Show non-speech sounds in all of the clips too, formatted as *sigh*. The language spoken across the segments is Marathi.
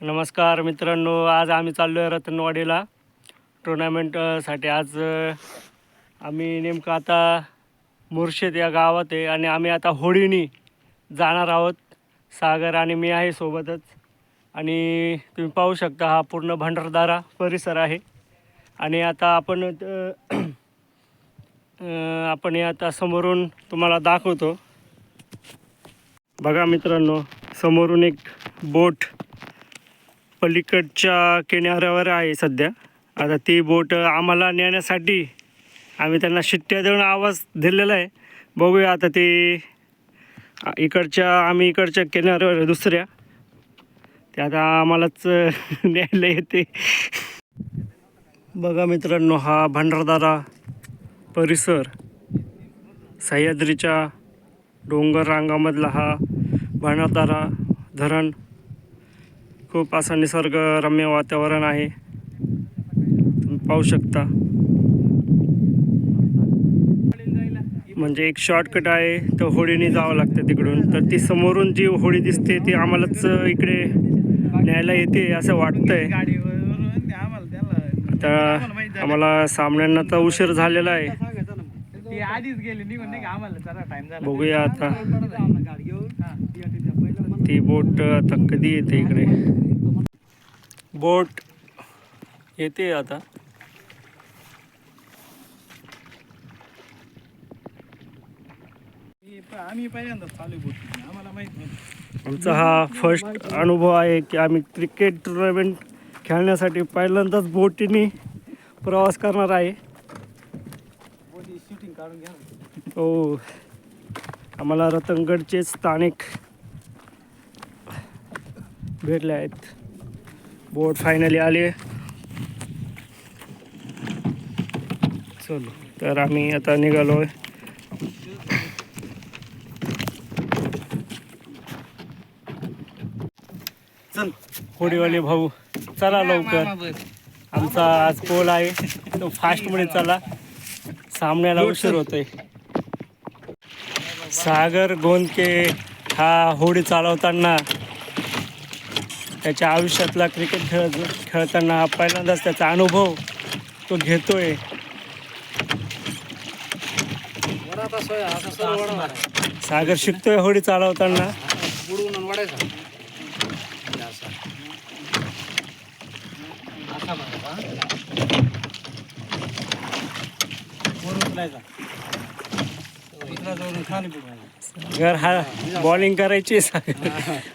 नमस्कार मित्रांनो आज आम्ही चाललो आहे रतनवाडीला टुर्नामेंटसाठी आज आम्ही नेमकं आता मुर्शेद या गावात आहे आणि आम्ही आता होळीनी जाणार आहोत. सागर आणि मी आहे सोबतच. आणि तुम्ही पाहू शकता हा पूर्ण भंडारदारा परिसर आहे. आणि आता आपण आपण हे आता समोरून तुम्हाला दाखवतो. बघा मित्रांनो समोरून एक बोट पलीकडच्या किनाऱ्यावर आहे सध्या. आता ती बोट आम्हाला नेण्यासाठी आम्ही त्यांना शिट्ट्या देऊन आवाज दिलेला आहे. बघूया आता ते इकडच्या आम्ही इकडच्या किनाऱ्यावर दुसऱ्या. ते आता आम्हालाच *laughs* न्यायला येते. बघा मित्रांनो हा भंडारदारा परिसर सह्याद्रीच्या डोंगर रांगामधला हा भंडारदारा धरण खूप असं निसर्गरम्य वातावरण आहे. तुम्ही पाहू शकता. म्हणजे एक शॉर्टकट आहे तर होडीने जावं लागतं तिकडून. तर ती समोरून जी होडी दिसते ती आम्हालाच इकडे न्यायला येते असं वाटतंय. आता आम्हाला सामन्यांना तर उशीर झालेला आहे. बघूया आता. ती बोट आता कधी येते इकडे? बोट येते आता. आम्ही पहिल्यांदा चालू बोलतो आम्हाला माहीत नाही. आमचा हा फर्स्ट अनुभव आहे की आम्ही क्रिकेट टुर्नामेंट खेळण्यासाठी पहिल्यांदाच बोटीने प्रवास करणार आहे. बोटी शूटिंग काढून घ्या ना. हो. आम्हाला रतनगडचे स्थानिक भेटले आहेत. बोट फायनली आली. चलो तर आम्ही आता निघालो आहे चल होडीवाले भाऊ चला लवकर. आमचा आज पोल आहे तो फास्टमध्ये चला. सामन्याला उशीर होतोय. सागर गोंदके हा होडी चालवताना त्याच्या आयुष्यातला क्रिकेट खेळ खेळताना हा पहिल्यांदाच त्याचा अनुभव तो घेतोय. सागर शिकतोय होडी चालवताना. हा? घर हा बॉलिंग करायची सागर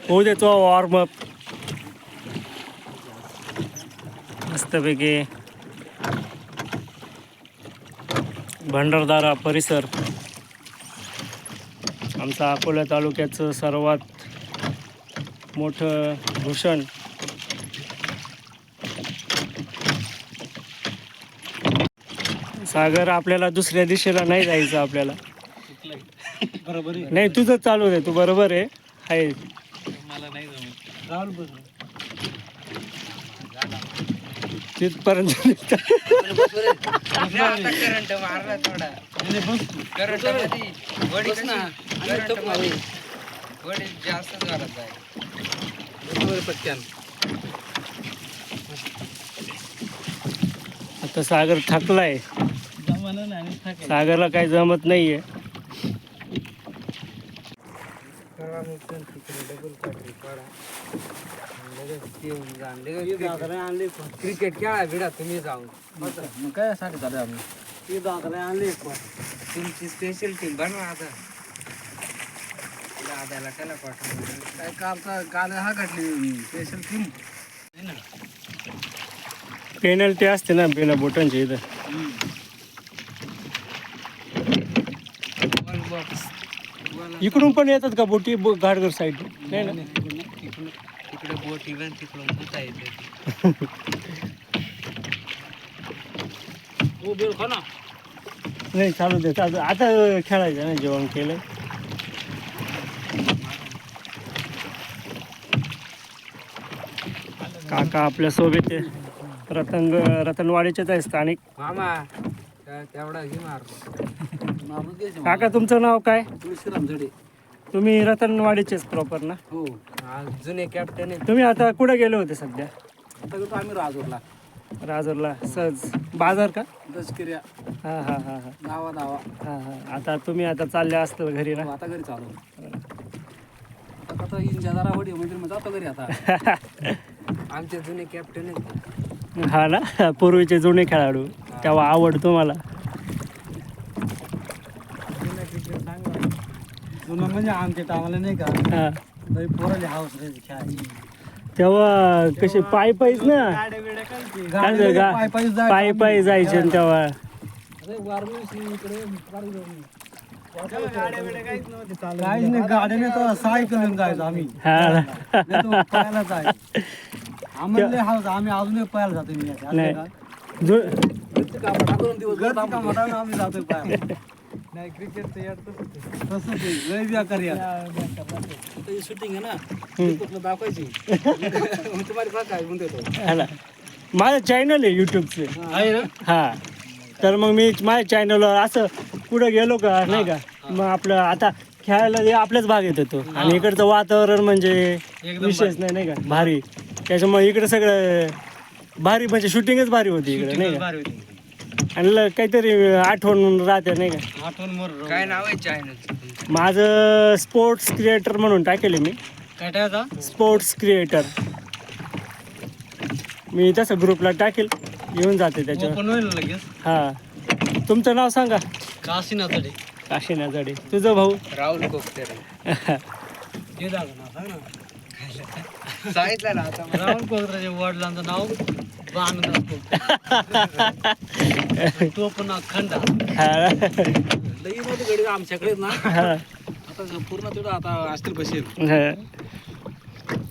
होऊ देतो वॉर्मअप मस्तपैकी भंडारदारा परिसर. आमचा अकोला तालुक्याचं सर्वात मोठं भूषण. सागर आपल्याला दुसऱ्या दिशेला नाही जायचं आपल्याला. बरोबर. नाही तुझं चालू आहे तू बरोबर आहे. आहे मला नाही तिथपर्यंत करंट मारला थोडा. करंटमध्ये वडी कशी? करंटमध्ये. वडी जास्त जोरात आहे पटक्यान आता सागर थकलाय. जमाना नाही आणि थाकेल. सागरला काही जमत नाहीये. क्रिकेट खेळा बिडा तुम्ही जाऊन मग काय साठी चालू आम्ही ते दादाला आणले तुमची स्पेशल टीम बनवा आता दादाला त्याला पाठवून काय कालचा काल हा घातली स्पेशल टीम पेनल्टी असते ना बिना बोटांची इथं. इकडून पण येतात का बोटी? घाटघर साईड नाही ना? तिकडे बोट इव्हन तिकडून बुता येते. हो खा ना. नाही चालू दे चालू आता खेळायचं ना जेवण केलं. काका आपल्यासोबत. रतन रतनवाडीचेच आहे स्थानिक. मामा तेवढा घे काका तुमचं नाव काय? तुळशीराम झडे. तुम्ही रतनवाडीचेच प्रॉपर ना? हा. जुने कॅप्टन आहेत. तुम्ही आता कुठे गेले होते सध्या? आता गेलो आम्ही राजूरला. राजूरला. सहज. बाजार का? दसकिर्या हां हां हां हां. दावा दावा हां हां. आता तुम्ही आता चालले असतं घरी ना? आता घरी चालू. आता आता इंजा जरा वडी म्हणजे मग जातो घरी आता. *laughs* आमचे जुने कॅप्टन आहेत. हा ना? पूर्वीचे जुने खेळाडू. तेव्हा आवड तुम्हाला जुनं म्हणजे आमच्या टायमाला नाही का? हां. पोराले हाऊस रे खेळायची तेव्हा कसे पायी पायीच ना काय झालं पाय पायीच जायचो पायी पायी जायचे ना तेव्हा. काहीच नाही गाड्याने तर सायकल जायचो आम्ही हा ना. नाही तर पळायला जायचो आम्हाला लई हाऊस आम्ही अजूनही पळायला जातो मी याच्या. नाही. का? जु आम्ही जातोय पळायला. नाही क्रिकेट तसंच आहे. लय बेकार यार शूटिंग आहे ना दाखवायची? तुम्हाला बघा काय म्हणते तो. हा ना. माझं चॅनल आहे यूट्यूबचे आहे ना? हा. तर मग मी माझ्या चॅनलवर असं पुढे गेलो का नाही का? मग आपलं आता खेळायला हे आपल्याच भाग येत. होतो आणि इकडचं वातावरण म्हणजे एकदम विशेष नाही नाही का? भारी. त्याच्यामुळे इकडे सगळं भारी म्हणजे शूटिंगच भारी होती इकडे नाही का? भारी होती. आणि ल- काहीतरी आठवण राहते नाही का? आठवण मोर काय नाव आहे चॅनलचं माझं स्पोर्ट्स क्रिएटर म्हणून टाकेले मी. काय टाकायचा स्पोर्ट्स क्रिएटर मी तसं ग्रुपला टाकेल येऊन जाते त्याच्यावर. ओपन होईल ना लगेच? हा. तुमचं नाव सांगा. काशी ना तडे काशीनाथ जाडे तुझं भाऊ? राहुल हे ना सांग ना. सांगितलं ना आता राहुल कोकराच्या वडिलांचं नाव आनंद तो पण खंडा हा. लई मोठी गडी आमच्याकडे ना हा. आता पूर्ण तेवढं आता असतील बसेल हा.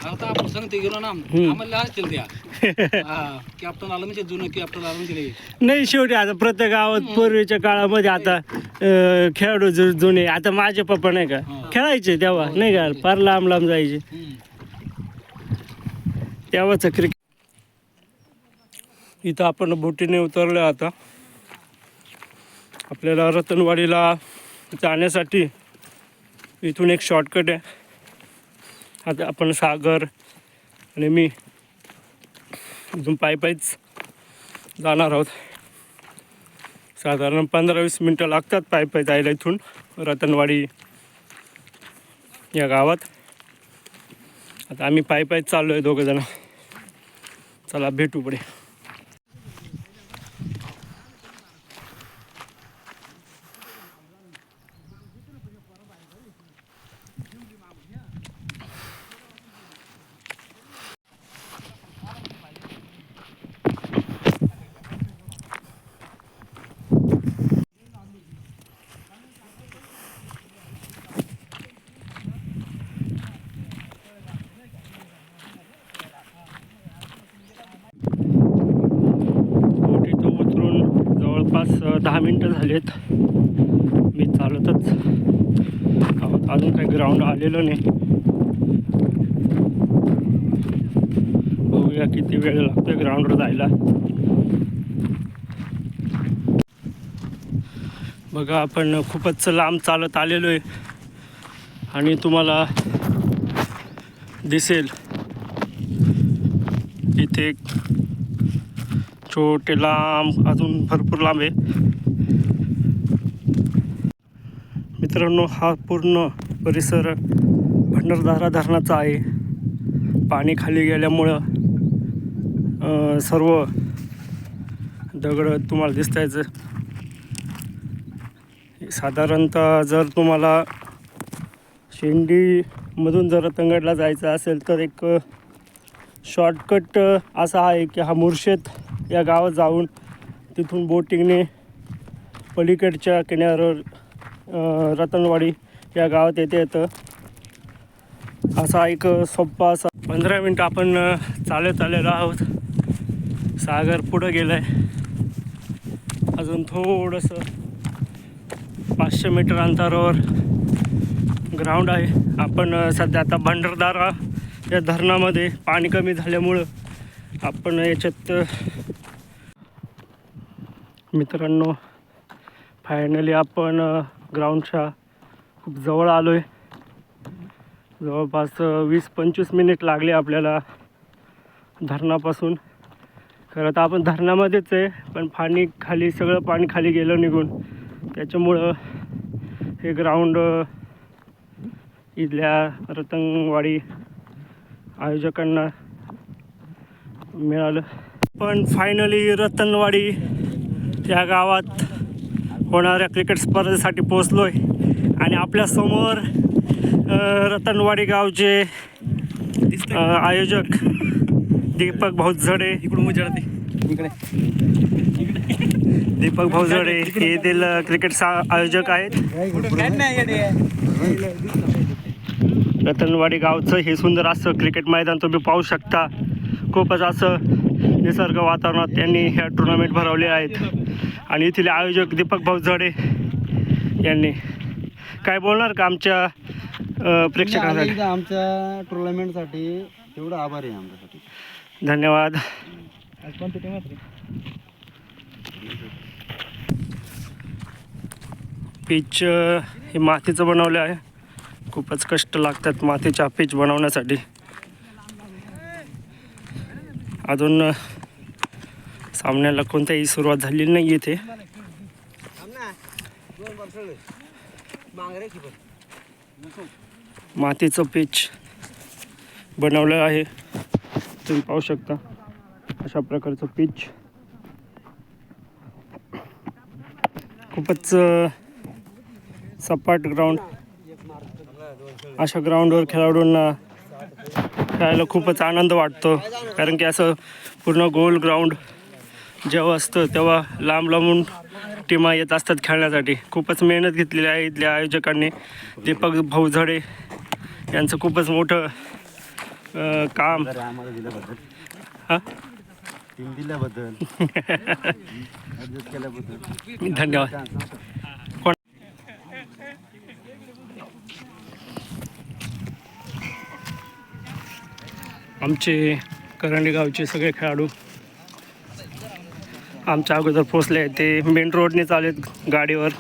आता आपण सांगते गेलो ना आम्हाला असतील त्या कॅप्टन आलं म्हणजे जुनं कॅप्टन आलं म्हणजे. नाही शेवटी आता प्रत्येक गावात पूर्वीच्या काळामध्ये आता खेळाडू जुने आता माझे पप्पा नाही का खेळायचे तेव्हा नाही का फार लांब लांब जायचे. तेव्हाच क्रिकेट इथं आपण बोटीने उतरलो आता. आपल्याला रतनवाडीला जाण्यासाठी इथून एक शॉर्टकट आहे. आता आपण सागर आणि मी इथून पायी पायीच जाणार आहोत. साधारण पंधरा वीस मिनटं लागतात पायी पायी जायला इथून रतनवाडी या गावात. आता आम्ही पायी पायीच चाललो आहे दोघंजणं चला भेटू पुढे बोटीतून उतरून जवळपास अ, दहा मिनटं झालेत मी चालतच आहोत अजून काही ग्राउंड आलेलं नाही. बघूया किती वेळ लागतोय ग्राउंडवर जायला. बघा आपण खूपच लांब चालत आलेलो आहे आणि तुम्हाला दिसेल. इथे एक छोटे लांब अजून भरपूर लांब आहे. मित्रांनो हा पूर्ण परिसर भंडारदारा धरणाचा आहे. पाणी खाली गेल्यामुळं सर्व दगड तुम्हाला दिसतायचं साधारणतः जर तुम्हाला शेंडीमधून जर तंगडला जायचं असेल तर एक शॉर्टकट असा आहे की हा मुर्शेद या गावात जाऊन तिथून बोटिंगने पलीकडच्या किनाऱ्यावर रतनवाडी या गावात येते येतं. असा एक सोप्पा असा पंधरा मिनटं आपण चालत आलेलो आहोत. सागर पुढं गेलं आहे अजून थोडंसं पाचशे मीटर अंतरावर ग्राउंड आहे. आपण सध्या आता भंडारदारा या धरणामध्ये पाणी कमी झाल्यामुळं आपण याच्यात मित्रांनो फायनली आपण ग्राउंडच्या खूप जवळ आलो आहे जवळपास वीस पंचवीस मिनिट लागले आपल्याला धरणापासून. खरं तर आपण धरणामध्येच आहे पण पाणी खाली सगळं पाणी खाली गेलं निघून. त्याच्यामुळं हे ग्राउंड इथल्या रतंगवाडी आयोजकांना मिळालं. पण फायनली रतनवाडी या गावात होणाऱ्या क्रिकेट स्पर्धेसाठी पोचलो आहे आणि आपल्यासमोर रतनवाडी गावचे आयोजक दीपक भाऊ झडे इकडून इकडे. *laughs* दीपक भाऊ झडे हे येथील क्रिकेट सा आयोजक आहेत. रतनवाडी गावचं हे सुंदर असं क्रिकेट मैदान तुम्ही पाहू शकता. खूपच असं निसर्ग वातावरणात त्यांनी ह्या टुर्नामेंट भरवले आहेत. आणि येथील आयोजक दीपक भाऊ झडे यांनी काय बोलणार का आमच्या अ, प्रेक्षकांसाठी? आमच्या टुर्नामेंटसाठी एवढं आभार आहे आमच्यासाठी. धन्यवाद. पीच अ, हे मातीचं बनवलं आहे. खूपच कष्ट लागतात मातीच्या पीच बनवण्यासाठी. अजून अ, सामन्याला कोणत्याही सुरुवात झालेली नाही इथे. मातीचं पीच बनवलं आहे. तुम्ही पाहू शकता अशा प्रकारचं पीच. खूपच सपाट ग्राउंड अशा ग्राउंडवर खेळाडूंना खेळायला खूपच आनंद वाटतो. कारण की असं पूर्ण गोल ग्राउंड जेव्हा असतं तेव्हा लांब लांबून टीमा येत असतात खेळण्यासाठी. खूपच मेहनत घेतलेली आहे इथल्या आयोजकांनी. दीपक भाऊ झडे यांचं खूपच मोठं अ, काम. तर आम्हाला दिल्याबद्दल. हां? टीम दिल्याबद्दल. ॲडजस्ट *laughs* केल्याबद्दल धन्यवाद. कोण? आमचे करंडी गावचे सगळे खेळाडू आमच्या अगोदर पोचले आहेत. ते मेन रोडने चालेत गाडीवर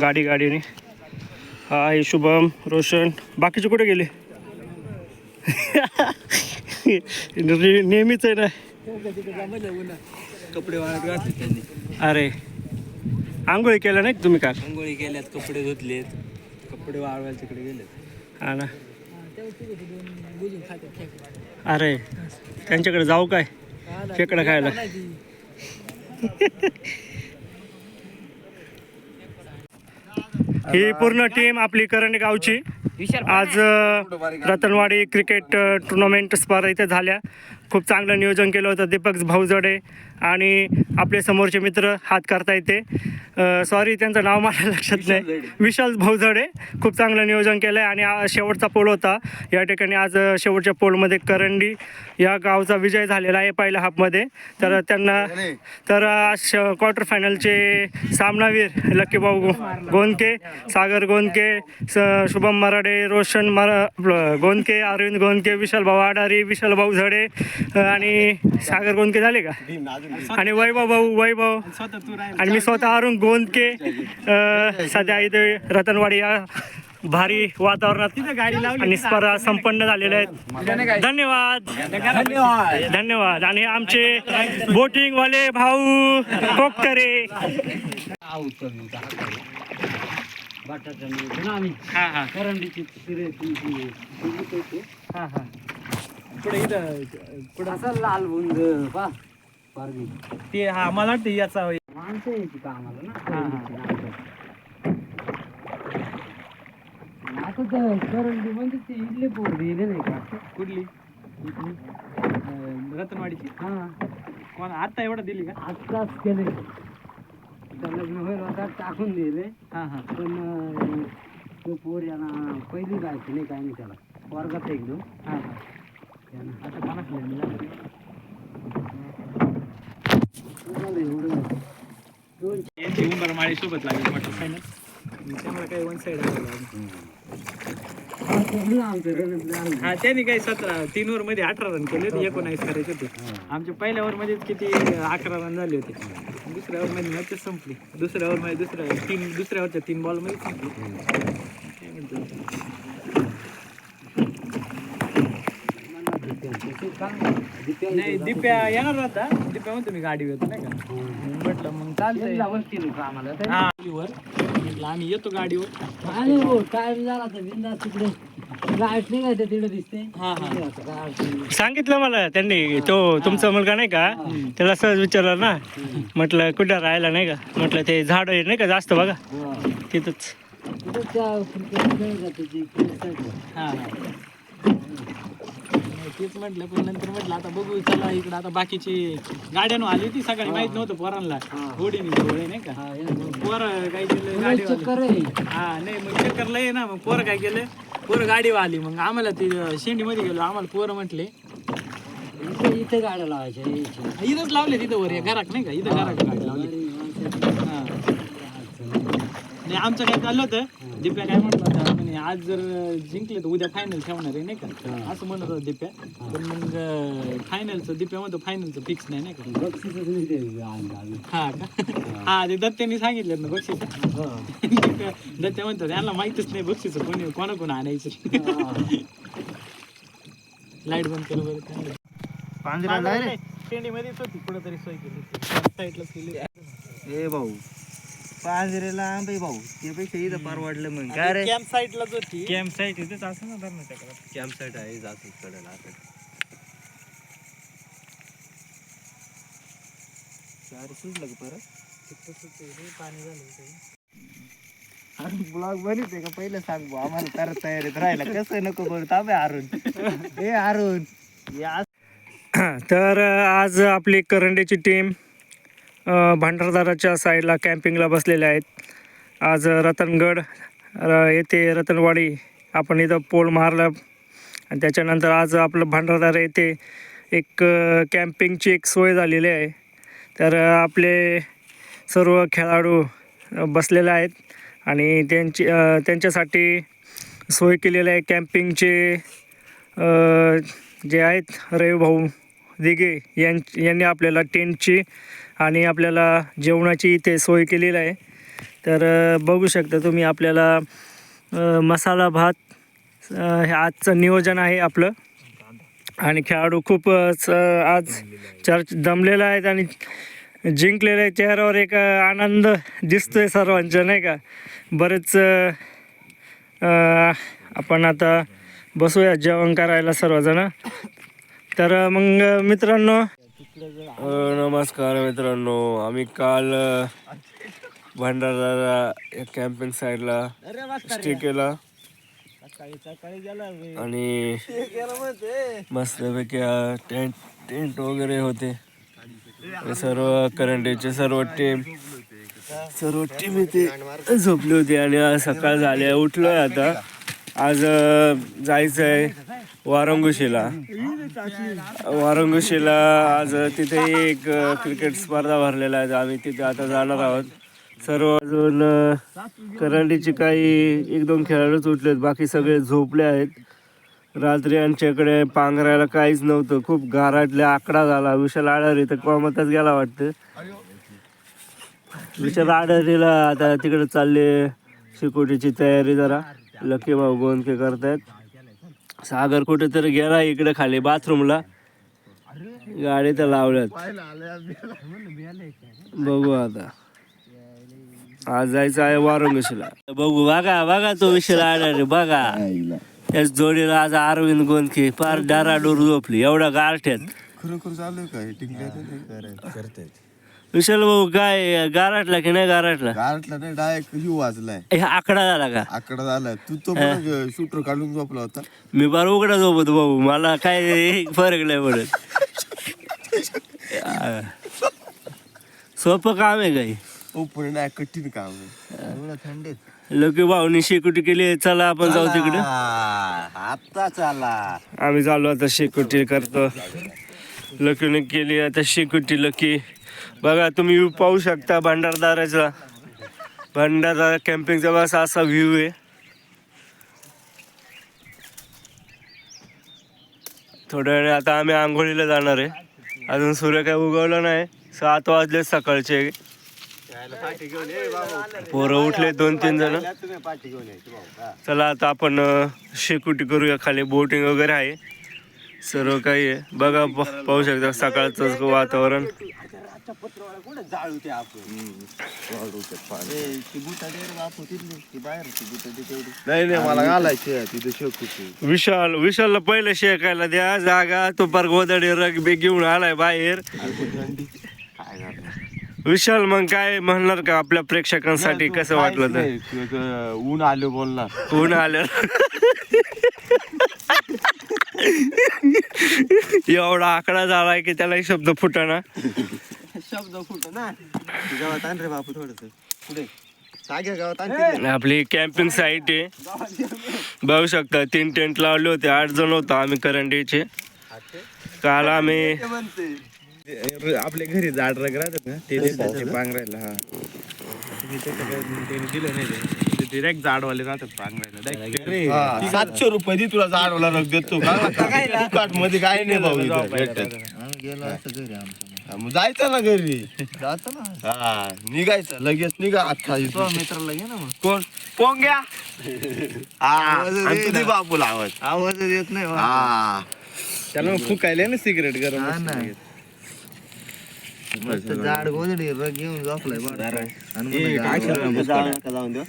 गाडी गाडीने. हा आहे शुभम रोशन. बाकीचे कुठे गेले? नेहमीच आहे ना. कपडे वाळत घातले त्यांनी. अरे आंघोळी केलं नाही तुम्ही काल? अंघोळी गेल्यात कपडे धुतलेत. कपडे वाळवायला तिकडे गेलेत. हा ना. अरे त्यांच्याकडे जाऊ काय? खेकडं खायला. ही पूर्ण टीम आपली करंडी गावची. आज रतनवाडी क्रिकेट टुर्नामेंट स्पर्धा इथे झाल्या. खूप चांगलं नियोजन केलं होतं दीपक भाऊजडे आणि आपले समोरचे मित्र हात करता येते. सॉरी त्यांचं नाव मला *laughs* लक्षात नाही. विशाल भाऊजडे खूप चांगलं नियोजन केलं आहे आणि शेवटचा पोल होता. या ठिकाणी आज शेवटच्या पोलमध्ये करंडी या गावचा विजय झालेला आहे पहिल्या हाफमध्ये. तर त्यांना तर आज क्वार्टर फायनलचे सामनावीर लकी भाऊ गोंदके सागर गोंदके स- शुभम मराडे रोशन मर गोंदके अरविंद गोंदके विशाल भाऊ आडारी विशाल भाऊ झडे आणि सागर गोंदके झाले का? आणि वैभव भाऊ वैभव. आणि मी स्वतः अरुण गोंदके सध्या इथे रतनवाडी या भारी वातावरणात गाडी आणि स्पर्धा संपन्न झालेल्या आहेत. धन्यवाद. धन्यवाद. आणि आमचे बोटिंग वाले भाऊ कोकरे. हा हा. हा हा. पुढे इथं पुढे. असं लाल बुंद पा. पारगी. ते हा मला वाटतं याचा. माणसं यायची का आम्हाला हा, ना आता तर करंडी म्हणजे ते इडले पोर दिले नाही का? कुठली? अं, रतनवाडीची? हा. कोण एवढं दिली का? आत्ताच केले. आता लग्न होईल होता टाकून दिले. हा हा. पण अं, तो पोर यांना पहिली जायची नाही काय नाही त्याला. वर्गात एकदम. हा त्यानं आता कोणाच नाही सोबत लागली वाटतं फायनल त्यामुळे काही वन साईड चांगलं आमचं हा त्यांनी काही सतरा तीन ओव्हरमध्ये अठरा रन केले होते एकोणावीस करायचे होते. आमच्या पहिल्या ओव्हरमध्ये किती अकरा रन झाले होते. दुसऱ्या ओव्हरमध्ये मॅचच संपली. दुसऱ्या ओव्हरमध्ये दुसऱ्या तीन दुसऱ्या ओव्हरच्या तीन बॉलमध्ये संपली. काय म्हणतो? ते चांगलं दिप्या नाही दिप्या येणार होता दिप्या म्हणतो मी गाडी येतो नाही का? म्हटलं मग चालतंय. हा. गाडीवर. म्हटलं आम्ही येतो गाडीवर. काय नाही भाऊ टाइम झाला तर बिंदास तिकडे. लाइट नाही काय तिकडे दिसते हा हा. काय अडचण नाही. सांगितलं मला त्यांनी तो तुमचा मुलगा नाही का? त्याला सहज विचारलं ना. म्हटलं कुठं राहायला नाही का? म्हटलं ते झाड आहे नाही का जास्त बघा. हा. तिथंच. हा हा. नाही, तेच म्हटलं पण नंतर म्हटलं आता बघू चला इकडं आता बाकीची गाड्यानं आली होती सकाळी माहीत नव्हतं पोरांना. होडीने जवळ आहे नाही का? पोरं काय केलं गाडी हा नाही मग चक्कर लय ना मग पोरं काय केलं? पोरं गाडीवर आली मग आम्हाला ती शेंडीमध्ये गेलो आम्हाला पोरं म्हटले इथे गाड्या लावायच्या. इथंच लावले तिथं वर या घरात नाही का? इथं घरात गाडी लावली. हा. नाही. आमचं काय चाललं होतं? दिप्या काय म्हणत होता म्हणे आज जर जिंकले तर उद्या फायनल ठेवणार आहे नाही का? असं म्हणत होता दिप्या. पण मग फायनलचं दिप्या म्हणतो फायनलचं फिक्स नाही नाही का. हा का? हा. ते दत्त्यांनी सांगितलं ना बक्षीस. दत्त्या म्हणतो यांना माहितच नाही बक्षीस कोणी कोणा कोण आणायचं. लाइट बंद केलं बरं काय शेंडीमध्येच होती कुठं तरी सोय केली साईडलाच केली. ए भाऊ. पांजरेला आंबे भाऊ. त्यापेक्षा इथं परवडलं मग काय रे? कॅम्प साईडलाच होती कॅम्प साईट तिथेच असं ना धरणाच्या कॅम्प साईट आहे जातो कडेला आता. चार सुटलं का परत. पाणी झालं अरे ब्लॉग बनवते का? पहिलं सांग भाऊ आम्हाला तर तयारीत राहिला कसं नको करू ताबे अरुण. ए अरुण. या *coughs* तर आज आपली करंडेची टीम भांडारदाराच्या साईडला कॅम्पिंगला बसलेले आहेत. आज रतनगड येथे रतनवाडी आपण इथं पोल मारला. आणि त्याच्यानंतर आज आपलं भांडारदारा येथे एक कॅम्पिंगची एक सोय झालेली आहे. तर आपले सर्व खेळाडू बसलेले आहेत. आणि त्यांची त्यांच्यासाठी सोय केलेली आहे कॅम्पिंगचे जे आहेत रवी भाऊ दिघे यां यांनी आपल्याला टेंटची आणि आपल्याला जेवणाची इथे सोय केलेली आहे. तर बघू शकता तुम्ही आपल्याला मसाला भात हे आजचं नियोजन आहे आपलं. आणि खेळाडू खूपच आज चर्च दमलेला आहेत आणि जिंकलेल्या आहे. चेहऱ्यावर एक आनंद आनंद दिसतोय सर्वांच्या नाही का? बरेच आपण आता बसूया जेवण करायला सर्वजण. तर मग मित्रांनो नमस्कार मित्रांनो. आम्ही काल भंडारा या कॅम्पिंग साईडला स्टे केला. आणि मस्तपैकी टेंट टेंट वगैरे होते. सर्व करंटेचे सर्व टीम सर्व टीम इथे झोपली होती आणि आज सकाळ झाली उठलोय आता. आज जायचं आहे वारंगुशीला. वारंगुशीला आज तिथे एक क्रिकेट स्पर्धा भरलेला आहे. आम्ही तिथे आता जाणार आहोत. सर्व अजून करंडीचे काही एक दोन खेळाडूच उठलेत. बाकी सगळे झोपले आहेत. रात्री आमच्याकडे पांघरायला काहीच नव्हतं. खूप गाराटले आकडा झाला. विशाल आडारी तर कोमतच गेला वाटतं. विशाल आडारीला आता तिकडे चालले शिकोटीची तयारी जरा. लकी भाऊ गोंदके करतायत. सागर कुठेतरी गेला इकडे खाली बाथरूमला. गाडी तर लावल्यात. बघू आता. आज जायचं आहे वारंगशीला बघू बघा बघा तो विषय आडारी बघा. त्याच जोडीला आज अरविंद गोंदके पार डाराडोर झोपली. एवढा गारठ्यात. खरोखर चालू काय टिंगल्या विशाल भाऊ काय गारटला की नाही गारटला? गारटला नाही डायरेक्ट ही वाजलाय. हे आकडा झाला का? आकडा झालाय तू तो शूटर काढून झोपला होता. मी बार उघडा झोपत भाऊ मला काय फरक नाही पडत. सोपं काम आहे काही. ओपन नाही कठीण काम आहे. थंडीत लकी भाऊनी शेकुटी केली चला आपण जाऊ तिकडे. आता चला. आम्ही चालू आता शेकुटी करतो. लकीने केली आता शेकुटी लकी. बघा तुम्ही व्ह्यू पाहू शकता भंडारदाराचा भंडारदारा कॅम्पिंगचा बस असा व्ह्यू आहे. थोड्या वेळ आता आम्ही आंघोळीला जाणार आहे. अजून सूर्य काय उगवला नाही. सात वाजले सकाळचे. पोरं उठले दोन तीन जण. चला आता आपण शेकुटी शेकोटी करूया. खाली बोटिंग वगैरे आहे. सर्व काही आहे. बघा प- पाहू शकता सकाळचं वातावरण. जाळू ते आपण? ए, ती बुटाटी रे बापू तिथली ती बाहेर ती बुटाटी तेवढी. नाही नाही मला घालायची आहे तिथे विशाल विशालला पहिले शेकायला द्या जागा तो पार गोदडी रग बी घेऊन आलाय बाहेर. थंडी काय करणार विशाल मग काय म्हणणार का आपल्या प्रेक्षकांसाठी? कसं वाटलं तर? तर ऊन आलं बोलणार ऊन आलं. एवढा आकडा झालाय की त्याला एक शब्द फुटाना. शब्द फुट ना. तू गावात आण रे बापू थोडस. पुढे. साग्या गावात आण तिकडे. आपली कॅम्पिंग साईट आहे. बघू शकता तीन टेंट लावले होते आठ जण होतो आम्ही करंडीचे. काल आम्ही ते म्हणते आपल्या घरी झाड रग राहतात ना ते देतात पांघरायला हा. त्याचं डिरेक्ट झाडवाले राहतात पांघरायला. सातशे रुपये दे तुला झाडवला रग देतो. *laughs* मध्ये काय नाही भाऊ गेलो असं घरी आमच्या हा, मग जायचं ना घरी. जातो ना. हा निघायचं लगेच निघा आता तो मित्राला घे ना मग. कोण? पोंग्या हा आवाज आणि दे तू दे ना. बापूला आवाज. आवाज येत नाही बा. हा. त्याला मग फुकायला ना सिगरेट गरम हा ना. मस्त झाड गोदडी रग घेऊन झोपलाय बा. आणि म्हणलं, जाऊ. जाऊन दे